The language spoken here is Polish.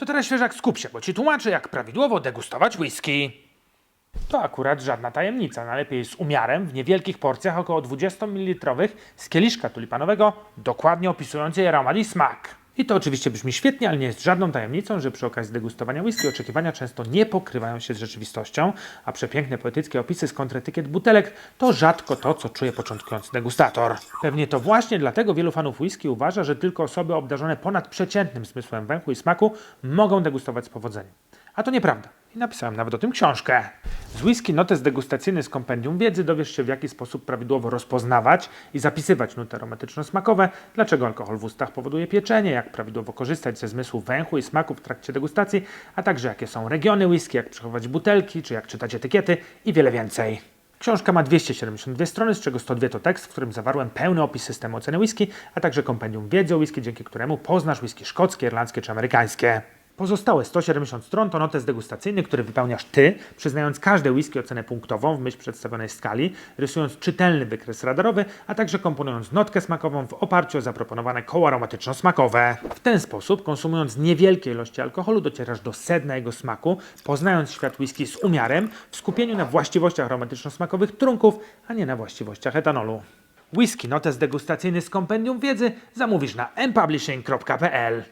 To teraz świeżak skup się, bo ci tłumaczę, jak prawidłowo degustować whisky. To akurat żadna tajemnica. Najlepiej z umiarem, w niewielkich porcjach, około 20 ml z kieliszka tulipanowego, dokładnie opisującej aromat i smak. I to oczywiście brzmi świetnie, ale nie jest żadną tajemnicą, że przy okazji degustowania whisky oczekiwania często nie pokrywają się z rzeczywistością, a przepiękne poetyckie opisy z kontretykiet butelek to rzadko to, co czuje początkujący degustator. Pewnie to właśnie dlatego wielu fanów whisky uważa, że tylko osoby obdarzone ponadprzeciętnym zmysłem węchu i smaku mogą degustować z powodzeniem. A to nieprawda. I napisałem nawet o tym książkę. Z whisky notes degustacyjny z kompendium wiedzy dowiesz się w jaki sposób prawidłowo rozpoznawać i zapisywać nuty aromatyczno-smakowe, dlaczego alkohol w ustach powoduje pieczenie, jak prawidłowo korzystać ze zmysłu węchu i smaku w trakcie degustacji, a także jakie są regiony whisky, jak przechować butelki, czy jak czytać etykiety i wiele więcej. Książka ma 272 strony, z czego 102 to tekst, w którym zawarłem pełny opis systemu oceny whisky, a także kompendium wiedzy o whisky, dzięki któremu poznasz whisky szkockie, irlandzkie czy amerykańskie. Pozostałe 170 stron to notes degustacyjny, który wypełniasz ty, przyznając każde whisky ocenę punktową w myśl przedstawionej skali, rysując czytelny wykres radarowy, a także komponując notkę smakową w oparciu o zaproponowane koło aromatyczno-smakowe. W ten sposób, konsumując niewielkie ilości alkoholu, docierasz do sedna jego smaku, poznając świat whisky z umiarem, w skupieniu na właściwościach aromatyczno-smakowych trunków, a nie na właściwościach etanolu. Whisky notes degustacyjny z kompendium wiedzy zamówisz na mpublishing.pl